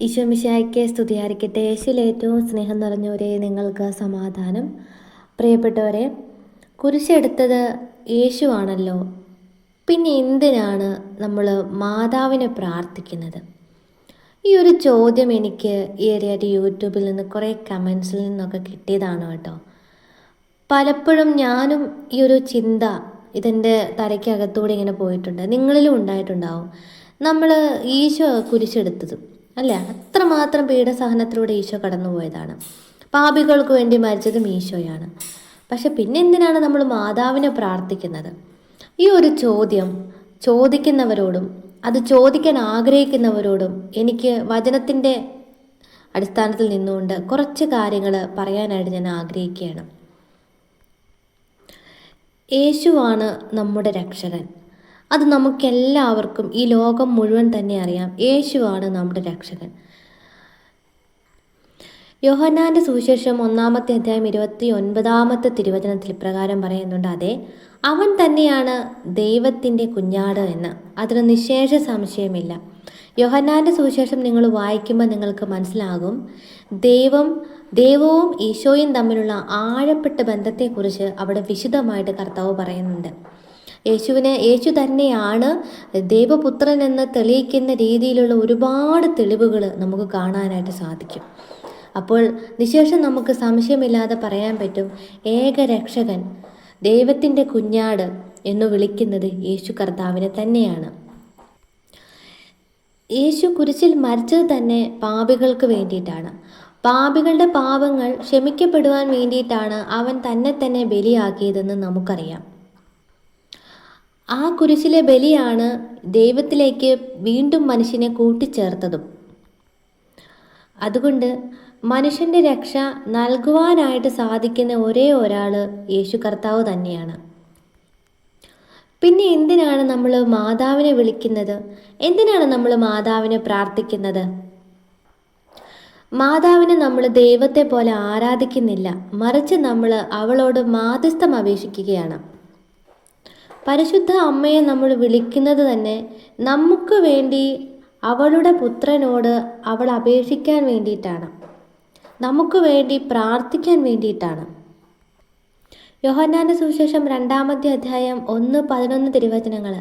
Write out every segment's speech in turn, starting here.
ഈശോമിശായ്ക്ക് സ്തുതിയായിരിക്കട്ടെ. യേശുവിൽ ഏറ്റവും സ്നേഹം നിറഞ്ഞവരെ നിങ്ങൾക്ക് സമാധാനം. പ്രിയപ്പെട്ടവരെ കുരിശെടുത്തത് യേശുവാണല്ലോ. പിന്നെ എന്തിനാണ് നമ്മൾ മാതാവിനെ പ്രാർത്ഥിക്കുന്നത്? ഈ ഒരു ചോദ്യം എനിക്ക് ഈ ഏരിയയായിട്ട് യൂട്യൂബിൽ നിന്ന് കുറേ കമൻസിൽ നിന്നൊക്കെ കിട്ടിയതാണ് കേട്ടോ. പലപ്പോഴും ഞാനും ഈ ഒരു ചിന്ത ഇതിന്റെ തലയ്ക്കകത്തൂടെ ഇങ്ങനെ പോയിട്ടുണ്ട്. നിങ്ങളിലും ഉണ്ടായിട്ടുണ്ടാവും. നമ്മൾ ഈശോ കുരിശെടുത്തത് അല്ലേ? അത്രമാത്രം പീഡസഹനത്തിലൂടെ ഈശോ കടന്നുപോയതാണ്. പാപികൾക്ക് വേണ്ടി മരിച്ചതും ഈശോയാണ്. പക്ഷെ പിന്നെ എന്തിനാണ് നമ്മൾ മാതാവിനെ പ്രാർത്ഥിക്കുന്നത്? ഈ ഒരു ചോദ്യം ചോദിക്കുന്നവരോടും അത് ചോദിക്കാൻ ആഗ്രഹിക്കുന്നവരോടും എനിക്ക് വചനത്തിന്റെ അടിസ്ഥാനത്തിൽ നിന്നുകൊണ്ട് കുറച്ച് കാര്യങ്ങൾ പറയാനായിട്ട് ഞാൻ ആഗ്രഹിക്കുകയാണ്. യേശുവാണ് നമ്മുടെ രക്ഷകൻ. അത് നമുക്കെല്ലാവർക്കും ഈ ലോകം മുഴുവൻ തന്നെ അറിയാം. യേശുവാണ് നമ്മുടെ രക്ഷകൻ. യോഹന്നാന്റെ സുവിശേഷം ഒന്നാമത്തെ അധ്യായം ഇരുപത്തി ഒൻപതാമത്തെ തിരുവചനത്തിൽ പ്രകാരം പറയുന്നുണ്ട് അതെ അവൻ തന്നെയാണ് ദൈവത്തിന്റെ കുഞ്ഞാട് എന്ന്. അതിന് നിശേഷ സംശയമില്ല. യോഹന്നാന്റെ സുവിശേഷം നിങ്ങൾ വായിക്കുമ്പോൾ നിങ്ങൾക്ക് മനസ്സിലാകും ദൈവം ദൈവവും ഈശോയും തമ്മിലുള്ള ആഴപ്പെട്ട ബന്ധത്തെക്കുറിച്ച് അവിടെ വിശദമായിട്ട് കർത്താവ് പറയുന്നുണ്ട്. യേശുവിനെ യേശു തന്നെയാണ് ദൈവപുത്രൻ എന്ന് തെളിയിക്കുന്ന രീതിയിലുള്ള ഒരുപാട് തെളിവുകൾ നമുക്ക് കാണാനായിട്ട് സാധിക്കും. അപ്പോൾ നിശേഷം നമുക്ക് സംശയമില്ലാതെ പറയാൻ പറ്റും ഏകരക്ഷകൻ ദൈവത്തിന്റെ കുഞ്ഞാട് എന്ന് വിളിക്കുന്നത് യേശു കർത്താവിനെ തന്നെയാണ്. യേശു കുരിശിൽ മരിച്ചത് തന്നെ പാപികൾക്ക് വേണ്ടിയിട്ടാണ്. പാപികളുടെ പാപങ്ങൾ ക്ഷമിക്കപ്പെടുവാൻ വേണ്ടിയിട്ടാണ് അവൻ തന്നെ തന്നെ ബലിയാക്കിയതെന്ന് നമുക്കറിയാം. ആ കുരിശിലെ ബലിയാണ് ദൈവത്തിലേക്ക് വീണ്ടും മനുഷ്യനെ കൂട്ടിച്ചേർത്തതും. അതുകൊണ്ട് മനുഷ്യന്റെ രക്ഷ നൽകുവാനായിട്ട് സാധിക്കുന്ന ഒരേ ഒരാൾ യേശു കർത്താവ് തന്നെയാണ്. പിന്നെ എന്തിനാണ് നമ്മൾ മാതാവിനെ വിളിക്കുന്നത്? എന്തിനാണ് നമ്മൾ മാതാവിനെ പ്രാർത്ഥിക്കുന്നത്? മാതാവിനെ നമ്മൾ ദൈവത്തെ പോലെ ആരാധിക്കുന്നില്ല. മറിച്ച് നമ്മൾ അവളോട് മാധ്യസ്ഥം അപേക്ഷിക്കുകയാണ്. പരിശുദ്ധ അമ്മയെ നമ്മൾ വിളിക്കുന്നത് തന്നെ നമുക്ക് വേണ്ടി അവളുടെ പുത്രനോട് അവൾ അപേക്ഷിക്കാൻ വേണ്ടിയിട്ടാണ്. നമുക്ക് വേണ്ടി പ്രാർത്ഥിക്കാൻ വേണ്ടിയിട്ടാണ്. യോഹന്നാന്റെ സുവിശേഷം രണ്ടാമത്തെ അധ്യായം ഒന്ന് പതിനൊന്ന് തിരുവചനങ്ങൾ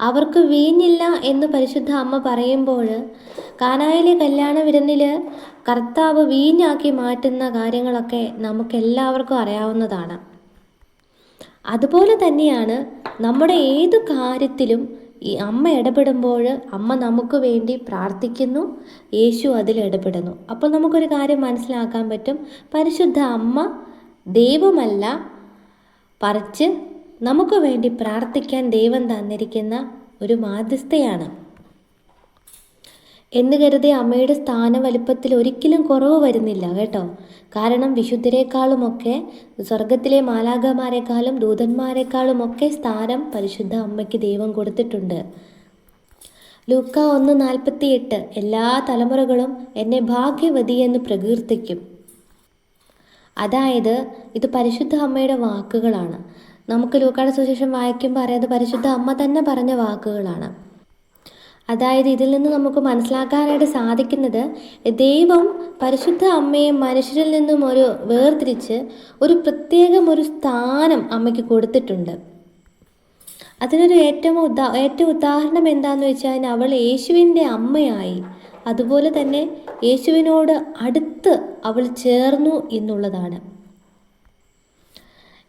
അവർക്ക് വീഞ്ഞില്ല എന്ന് പരിശുദ്ധ അമ്മ പറയുമ്പോൾ കാനായിലെ കല്യാണ വിരുന്നിൽ കർത്താവ് വീഞ്ഞാക്കി മാറ്റുന്ന കാര്യങ്ങളൊക്കെ നമുക്കെല്ലാവർക്കും അറിയാവുന്നതാണ്. അതുപോലെ തന്നെയാണ് നമ്മുടെ ഏതു കാര്യത്തിലും ഈ അമ്മ ഇടപെടുമ്പോൾ അമ്മ നമുക്ക് വേണ്ടി പ്രാർത്ഥിക്കുന്നു യേശു അതിൽ ഇടപെടുന്നു. അപ്പോൾ നമുക്കൊരു കാര്യം മനസ്സിലാക്കാൻ പറ്റും. പരിശുദ്ധ അമ്മ ദൈവമല്ല പറിച്ച് നമുക്ക് വേണ്ടി പ്രാർത്ഥിക്കാൻ ദൈവം തന്നിരിക്കുന്ന ഒരു മാധ്യസ്ഥയാണ്. എന്ന് കരുതി അമ്മയുടെ സ്ഥാന വലിപ്പത്തിൽ ഒരിക്കലും കുറവ് വരുന്നില്ല കേട്ടോ. കാരണം വിശുദ്ധരെക്കാളുമൊക്കെ സ്വർഗത്തിലെ മാലാഖമാരെക്കാളും ദൂതന്മാരെക്കാളുമൊക്കെ സ്ഥാനം പരിശുദ്ധ അമ്മയ്ക്ക് ദൈവം കൊടുത്തിട്ടുണ്ട്. ലൂക്ക ഒന്ന് നാൽപ്പത്തിയെട്ട് എല്ലാ തലമുറകളും എന്നെ ഭാഗ്യവതി എന്ന് പ്രകീർത്തിക്കും. അതായത് ഇത് പരിശുദ്ധ അമ്മയുടെ വാക്കുകളാണ്. നമുക്ക് ലൂക്കാട് സുശേഷം വായിക്കുമ്പോൾ അറിയാതെ പരിശുദ്ധ അമ്മ തന്നെ പറഞ്ഞ വാക്കുകളാണ്. അതായത് ഇതിൽ നിന്ന് നമുക്ക് മനസ്സിലാക്കാനായിട്ട് സാധിക്കുന്നത് ദൈവം പരിശുദ്ധ അമ്മയെ മനുഷ്യരിൽ നിന്നും ഒരു വേർതിരിച്ച് ഒരു പ്രത്യേകം ഒരു സ്ഥാനം അമ്മയ്ക്ക് കൊടുത്തിട്ടുണ്ട്. അതിനൊരു ഏറ്റവും ഉദാ ഏറ്റവും ഉദാഹരണം എന്താണെന്ന് വെച്ചാൽ അവൾ യേശുവിന്റെ അമ്മയായി. അതുപോലെ തന്നെ യേശുവിനോട് അടുത്ത് അവൾ ചേർന്നു എന്നുള്ളതാണ്.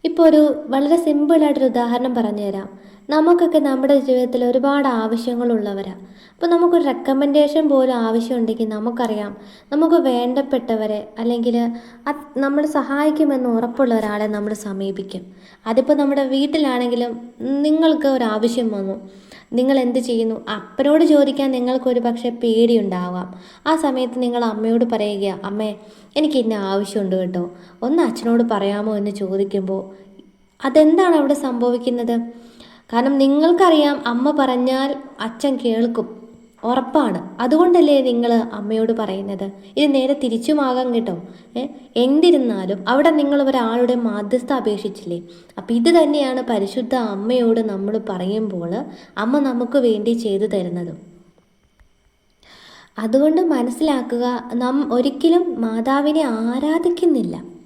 ഇപ്പോൾ ഒരു വളരെ സിമ്പിളായിട്ടൊരു ഉദാഹരണം പറഞ്ഞു തരാം നമുക്കൊക്കെ നമ്മുടെ ജീവിതത്തിൽ ഒരുപാട് ആവശ്യങ്ങളുള്ളവരാണ് അപ്പോൾ നമുക്കൊരു റെക്കമെൻഡേഷൻ പോലും ആവശ്യമുണ്ടെങ്കിൽ നമുക്കറിയാം. നമുക്ക് വേണ്ടപ്പെട്ടവരെ അല്ലെങ്കിൽ നമ്മൾ സഹായിക്കുമെന്ന് ഉറപ്പുള്ള ഒരാളെ നമ്മൾ സമീപിക്കും. അതിപ്പോൾ നമ്മുടെ വീട്ടിലാണെങ്കിലും നിങ്ങൾക്ക് ഒരു ആവശ്യം വന്നു. നിങ്ങൾ എന്ത് ചെയ്യുന്നു? അപ്പനോട് ചോദിക്കാൻ നിങ്ങൾക്കൊരു പക്ഷേ പേടിയുണ്ടാവാം. ആ സമയത്ത് നിങ്ങൾ അമ്മയോട് പറയുക അമ്മേ എനിക്ക് ഇന്ന ആവശ്യമുണ്ട് കേട്ടോ. ഒന്ന് അച്ഛനോട് പറയാമോ എന്ന് ചോദിക്കുമ്പോൾ അതെന്താണ് അവിടെ സംഭവിക്കുന്നത്? കാരണം നിങ്ങൾക്കറിയാം അമ്മ പറഞ്ഞാൽ അച്ഛൻ കേൾക്കും. ഉറപ്പാണ്. അതുകൊണ്ടല്ലേ നിങ്ങൾ അമ്മയോട് പറയുന്നത്? ഇത് നേരെ തിരിച്ചുമാകാം കേട്ടോ. എന്തിരുന്നാലും അവിടെ നിങ്ങൾ ഒരാളുടെ മാധ്യസ്ഥ അപേക്ഷിച്ചില്ലേ? അപ്പം ഇത് തന്നെയാണ് പരിശുദ്ധ അമ്മയോട് നമ്മൾ പറയുമ്പോൾ അമ്മ നമുക്ക് വേണ്ടി ചെയ്തു തരുന്നതും. അതുകൊണ്ട് മനസ്സിലാക്കുക നാം ഒരിക്കലും മാതാവിനെ ആരാധിക്കുന്നില്ല.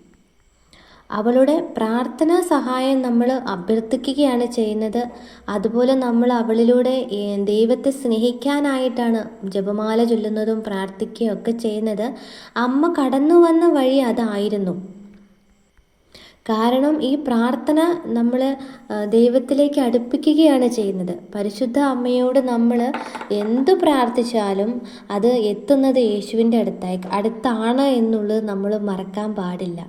അവളുടെ പ്രാർത്ഥനാ സഹായം നമ്മൾ അഭ്യർത്ഥിക്കുകയാണ് ചെയ്യുന്നത്. അതുപോലെ നമ്മൾ അവളിലൂടെ ദൈവത്തെ സ്നേഹിക്കാനായിട്ടാണ് ജപമാല ചൊല്ലുന്നതും പ്രാർത്ഥിക്കുകയും ഒക്കെ ചെയ്യുന്നത്. അമ്മ കടന്നു വന്ന വഴി അതായിരുന്നു. കാരണം ഈ പ്രാർത്ഥന നമ്മൾ ദൈവത്തിലേക്ക് അടുപ്പിക്കുകയാണ് ചെയ്യുന്നത്. പരിശുദ്ധ അമ്മയോട് നമ്മൾ എന്ത് പ്രാർത്ഥിച്ചാലും അത് എത്തുന്നത് യേശുവിന്റെ അടുത്തായി അടുത്താണ് എന്നുള്ളത് നമ്മൾ മറക്കാൻ പാടില്ല.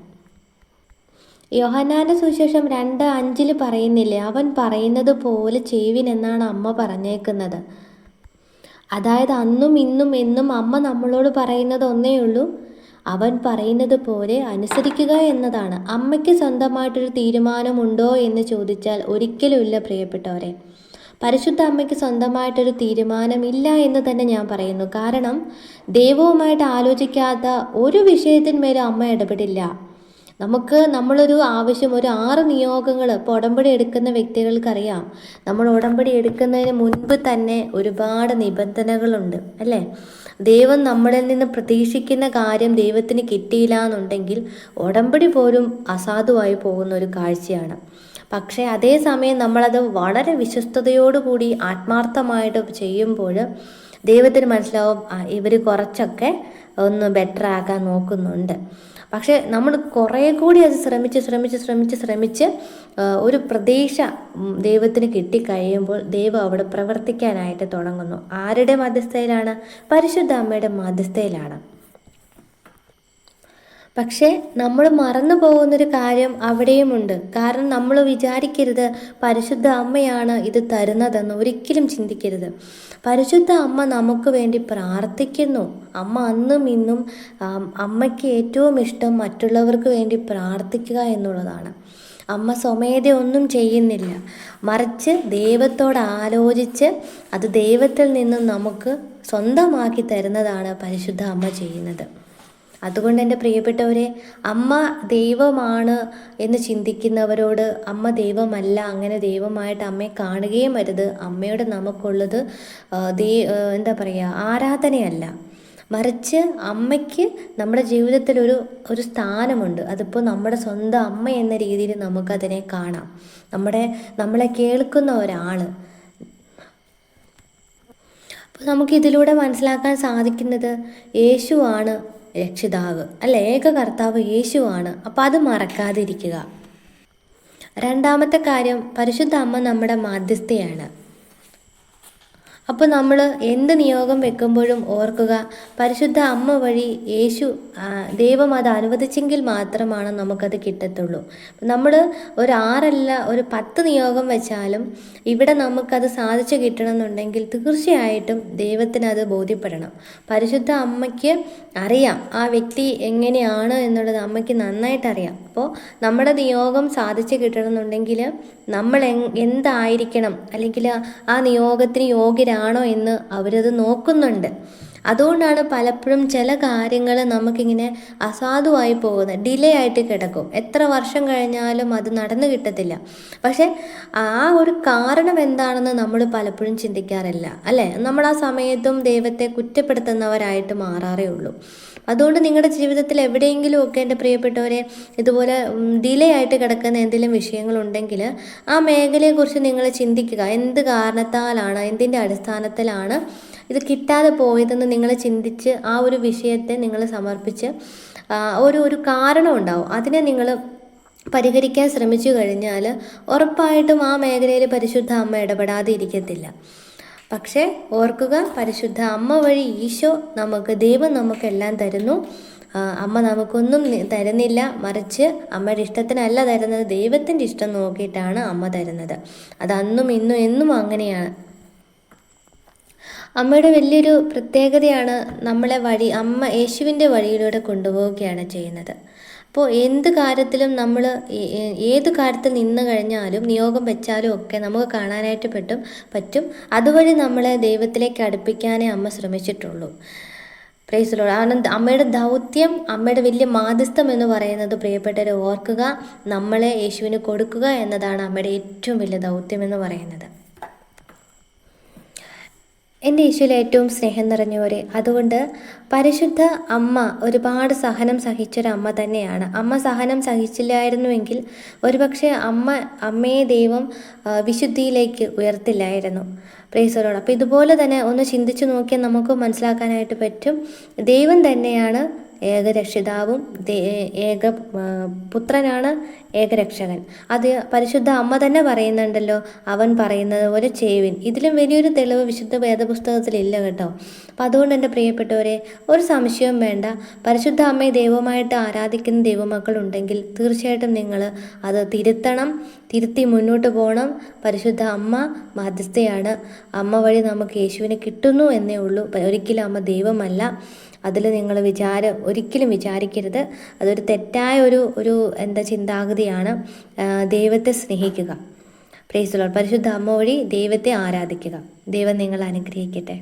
യോഹന്നാന്റെ സുവിശേഷം രണ്ട് അഞ്ചിൽ പറയുന്നില്ലേ അവൻ പറയുന്നത് പോലെ ചെയ്യുവിൻ എന്നാണ് അമ്മ പറഞ്ഞേക്കുന്നത്. അതായത് അന്നും ഇന്നും എന്നും അമ്മ നമ്മളോട് പറയുന്നത് ഒന്നേ ഉള്ളൂ. അവൻ പറയുന്നത് പോലെ അനുസരിക്കുക എന്നതാണ്. അമ്മയ്ക്ക് സ്വന്തമായിട്ടൊരു തീരുമാനമുണ്ടോ എന്ന് ചോദിച്ചാൽ ഒരിക്കലുമില്ല പ്രിയപ്പെട്ടവരെ. പരിശുദ്ധ അമ്മയ്ക്ക് സ്വന്തമായിട്ടൊരു തീരുമാനമില്ല എന്ന് തന്നെ ഞാൻ പറയുന്നു. കാരണം ദൈവവുമായിട്ട് ആലോചിക്കാത്ത ഒരു വിഷയത്തിന്മേലും അമ്മ ഇടപെടില്ല. നമുക്ക് നമ്മളൊരു ആവശ്യം ഒരു ആറ് നിയോഗങ്ങൾ ഇപ്പോൾ ഉടമ്പടി എടുക്കുന്ന വ്യക്തികൾക്കറിയാം. നമ്മൾ ഉടമ്പടി എടുക്കുന്നതിന് മുൻപ് തന്നെ ഒരുപാട് നിബന്ധനകളുണ്ട് അല്ലേ? ദൈവം നമ്മളിൽ നിന്ന് പ്രതീക്ഷിക്കുന്ന കാര്യം ദൈവത്തിന് കിട്ടിയില്ല എന്നുണ്ടെങ്കിൽ ഉടമ്പടി പോലും അസാധുവായി പോകുന്ന ഒരു കാഴ്ചയാണ്. പക്ഷേ അതേസമയം നമ്മളത് വളരെ വിശ്വസ്തയോടുകൂടി ആത്മാർത്ഥമായിട്ട് ചെയ്യുമ്പോൾ ദൈവത്തിന് മനസ്സിലാവും ഇവർ കുറച്ചൊക്കെ ഒന്ന് ബെറ്റർ ആക്കാൻ നോക്കുന്നുണ്ട്. പക്ഷെ നമ്മൾ കുറേ കൂടി അത് ശ്രമിച്ച് ശ്രമിച്ച് ശ്രമിച്ച് ശ്രമിച്ച് ഒരു പ്രതീക്ഷ ദൈവത്തിന് കിട്ടിക്കഴിയുമ്പോൾ ദൈവം അവിടെ പ്രവർത്തിക്കാനായിട്ട് തുടങ്ങുന്നു. ആരുടെ മധ്യസ്ഥയിലാണ്? പരിശുദ്ധ അമ്മയുടെ മധ്യസ്ഥയിലാണ്. പക്ഷേ നമ്മൾ മറന്നു പോകുന്നൊരു കാര്യം അവിടെയുമുണ്ട്. കാരണം നമ്മൾ വിചാരിക്കരുത് പരിശുദ്ധ അമ്മയാണ് ഇത് തരുന്നതെന്ന് ഒരിക്കലും ചിന്തിക്കരുത്. പരിശുദ്ധ അമ്മ നമുക്ക് വേണ്ടി പ്രാർത്ഥിക്കുന്നു. അമ്മ അന്നും ഇന്നും അമ്മയ്ക്ക് ഏറ്റവും ഇഷ്ടം മറ്റുള്ളവർക്ക് വേണ്ടി പ്രാർത്ഥിക്കുക എന്നുള്ളതാണ്. അമ്മ സ്വമേധ ഒന്നും ചെയ്യുന്നില്ല. മറിച്ച് ദൈവത്തോട് ആലോചിച്ച് അത് ദൈവത്തിൽ നിന്നും നമുക്ക് സ്വന്തമാക്കി തരുന്നതാണ് പരിശുദ്ധ അമ്മ ചെയ്യുന്നത്. അതുകൊണ്ട് എന്റെ പ്രിയപ്പെട്ടവരെ അമ്മ ദൈവമാണ് എന്ന് ചിന്തിക്കുന്നവരോട് അമ്മ ദൈവമല്ല അങ്ങനെ ദൈവമായിട്ട് അമ്മയെ കാണുകയും വരുത് അമ്മയോട് നമുക്കുള്ളത് ദൈ എന്താ പറയുക ആരാധനയല്ല. മറിച്ച് അമ്മയ്ക്ക് നമ്മുടെ ജീവിതത്തിൽ ഒരു ഒരു സ്ഥാനമുണ്ട്. അതിപ്പോൾ നമ്മുടെ സ്വന്തം അമ്മ എന്ന രീതിയിൽ നമുക്കതിനെ കാണാം. നമ്മുടെ നമ്മളെ കേൾക്കുന്ന ഒരാൾ അപ്പോൾ നമുക്കിതിലൂടെ മനസ്സിലാക്കാൻ സാധിക്കുന്നത് യേശുവാണ്. രക്ഷിതാവ് അല്ല ഏക കർത്താവ് യേശുവാണ്. അപ്പോൾ അത് മറക്കാതിരിക്കുക. രണ്ടാമത്തെ കാര്യം പരിശുദ്ധ അമ്മ നമ്മുടെ മാധ്യസ്ഥയാണ്. അപ്പോൾ നമ്മൾ എന്ത് നിയോഗം വെക്കുമ്പോഴും ഓർക്കുക പരിശുദ്ധ അമ്മ വഴി യേശു ദൈവം അത് അനുവദിച്ചെങ്കിൽ മാത്രമാണ് നമുക്കത് കിട്ടത്തുള്ളൂ. നമ്മൾ ഒരു ആറല്ല ഒരു പത്ത് നിയോഗം വെച്ചാലും ഇവിടെ നമുക്കത് സാധിച്ചു കിട്ടണമെന്നുണ്ടെങ്കിൽ തീർച്ചയായിട്ടും ദൈവത്തിന് അത് ബോധ്യപ്പെടണം. പരിശുദ്ധ അമ്മയ്ക്ക് അറിയാം ആ വ്യക്തി എങ്ങനെയാണ് എന്നുള്ളത് അമ്മയ്ക്ക് നന്നായിട്ട് അറിയാം അപ്പോൾ നമ്മുടെ നിയോഗം സാധിച്ചു കിട്ടണമെന്നുണ്ടെങ്കിൽ നമ്മൾ എന്തായിരിക്കണം? അല്ലെങ്കിൽ ആ നിയോഗത്തിന് യോഗ്യരാണോ എന്ന് അവരത് നോക്കുന്നുണ്ട്. അതുകൊണ്ടാണ് പലപ്പോഴും ചില കാര്യങ്ങൾ നമുക്കിങ്ങനെ അസാധുവായി പോകുന്നത്. ഡിലേ ആയിട്ട് കിടക്കും. എത്ര വർഷം കഴിഞ്ഞാലും അത് നടന്നു കിട്ടത്തില്ല. പക്ഷേ ആ ഒരു കാരണം എന്താണെന്ന് നമ്മൾ പലപ്പോഴും ചിന്തിക്കാറില്ല. അല്ലേ? നമ്മൾ ആ സമയത്തും ദൈവത്തെ കുറ്റപ്പെടുത്തുന്നവരായിട്ട് മാറാറേ ഉള്ളൂ. അതുകൊണ്ട് നിങ്ങളുടെ ജീവിതത്തിൽ എവിടെയെങ്കിലും ഒക്കെ എന്റെ പ്രിയപ്പെട്ടവരെ ഇതുപോലെ ഡിലേ ആയിട്ട് കിടക്കുന്ന എന്തെങ്കിലും വിഷയങ്ങളുണ്ടെങ്കിൽ ആ മേഖലയെക്കുറിച്ച് നിങ്ങൾ ചിന്തിക്കുക. എന്ത് കാരണത്താലാണ് എന്തിന്റെ അടിസ്ഥാനത്തിലാണ് ഇത് കിട്ടാതെ പോയതെന്ന് നിങ്ങൾ ചിന്തിച്ച് ആ ഒരു വിഷയത്തെ നിങ്ങൾ സമർപ്പിച്ച് ഒരു ഒരു കാരണം ഉണ്ടാവും. അതിനെ നിങ്ങൾ പരിഹരിക്കാൻ ശ്രമിച്ചു കഴിഞ്ഞാൽ ഉറപ്പായിട്ടും ആ മേഖലയിൽ പരിശുദ്ധ അമ്മ ഇടപെടാതെ ഇരിക്കത്തില്ല പക്ഷേ ഓർക്കുക പരിശുദ്ധ അമ്മ വഴി ഈശോ നമുക്ക് ദൈവം നമുക്കെല്ലാം തരുന്നു. അമ്മ നമുക്കൊന്നും തരുന്നില്ല. മറിച്ച് അമ്മയുടെ ഇഷ്ടത്തിനല്ല തരുന്നത്. ദൈവത്തിന്റെ ഇഷ്ടം നോക്കിയിട്ടാണ് അമ്മ തരുന്നത്. അത് അന്നും ഇന്നും എന്നും അങ്ങനെയാണ്. അമ്മയുടെ വലിയൊരു പ്രത്യേകതയാണ് നമ്മളെ വഴി അമ്മ യേശുവിന്റെ വഴിയിലൂടെ കൊണ്ടുപോവുകയാണ് ചെയ്യുന്നത്. അപ്പോൾ എന്ത് കാര്യത്തിലും നമ്മൾ ഏത് കാര്യത്തിൽ നിന്ന് കഴിഞ്ഞാലും നിയോഗം വെച്ചാലും ഒക്കെ നമുക്ക് കാണാനായിട്ട് പറ്റും പറ്റും. അതുവഴി നമ്മളെ ദൈവത്തിലേക്ക് അടുപ്പിക്കാനേ അമ്മ ശ്രമിച്ചിട്ടുള്ളൂ. പ്രേസിലോട് കാരണം അമ്മയുടെ ദൗത്യം അമ്മയുടെ വലിയ മാധ്യസ്ഥം എന്ന് പറയുന്നത് പ്രിയപ്പെട്ടവരെ ഓർക്കുക നമ്മളെ യേശുവിന് കൊടുക്കുക എന്നതാണ് അമ്മയുടെ ഏറ്റവും വലിയ ദൗത്യം എന്ന് പറയുന്നത്. എന്റെ യേശുവിൽ ഏറ്റവും സ്നേഹം നിറഞ്ഞവരെ അതുകൊണ്ട് പരിശുദ്ധ അമ്മ ഒരുപാട് സഹനം സഹിച്ചൊരു അമ്മ തന്നെയാണ്. അമ്മ സഹനം സഹിച്ചില്ലായിരുന്നുവെങ്കിൽ ഒരുപക്ഷെ അമ്മ അമ്മയെ ദൈവം വിശുദ്ധിയിലേക്ക് ഉയർത്തില്ലായിരുന്നു. പ്രേസറോട് അപ്പോൾ ഇതുപോലെ തന്നെ ഒന്ന് ചിന്തിച്ചു നോക്കിയാൽ നമുക്ക് മനസ്സിലാക്കാനായിട്ട് പറ്റും. ദൈവം തന്നെയാണ് ഏകരക്ഷിതാവും ഏക പുത്രനാണ് ഏകരക്ഷകൻ. അത് പരിശുദ്ധ അമ്മ തന്നെ പറയുന്നുണ്ടല്ലോ. അവൻ പറയുന്നത് പോലെ ചെയ്യുവിൻ ഇതിലും വലിയൊരു തെളിവ് വിശുദ്ധ വേദപുസ്തകത്തിലില്ല കേട്ടോ. അപ്പം അതുകൊണ്ട് എന്റെ പ്രിയപ്പെട്ടവരെ ഒരു സംശയവും വേണ്ട. പരിശുദ്ധ അമ്മയെ ദൈവമായിട്ട് ആരാധിക്കുന്ന ദൈവമക്കളുണ്ടെങ്കിൽ തീർച്ചയായിട്ടും നിങ്ങൾ അത് തിരുത്തണം. തിരുത്തി മുന്നോട്ട് പോകണം. പരിശുദ്ധ അമ്മ മാധ്യസ്ഥയാണ്. അമ്മ വഴി നമുക്ക് യേശുവിനെ കിട്ടുന്നു എന്നേ ഉള്ളൂ. ഒരിക്കലും അമ്മ ദൈവമല്ല. അതിൽ നിങ്ങൾ വിചാരം ഒരിക്കലും വിചാരിക്കരുത്. അതൊരു തെറ്റായ ഒരു ഒരു എന്താ ചിന്താഗതിയാണ് ദൈവത്തെ സ്നേഹിക്കുക. പ്രേസുള്ള പരിശുദ്ധ അമ്മ വഴി ദൈവത്തെ ആരാധിക്കുക. ദൈവം നിങ്ങളെ അനുഗ്രഹിക്കട്ടെ.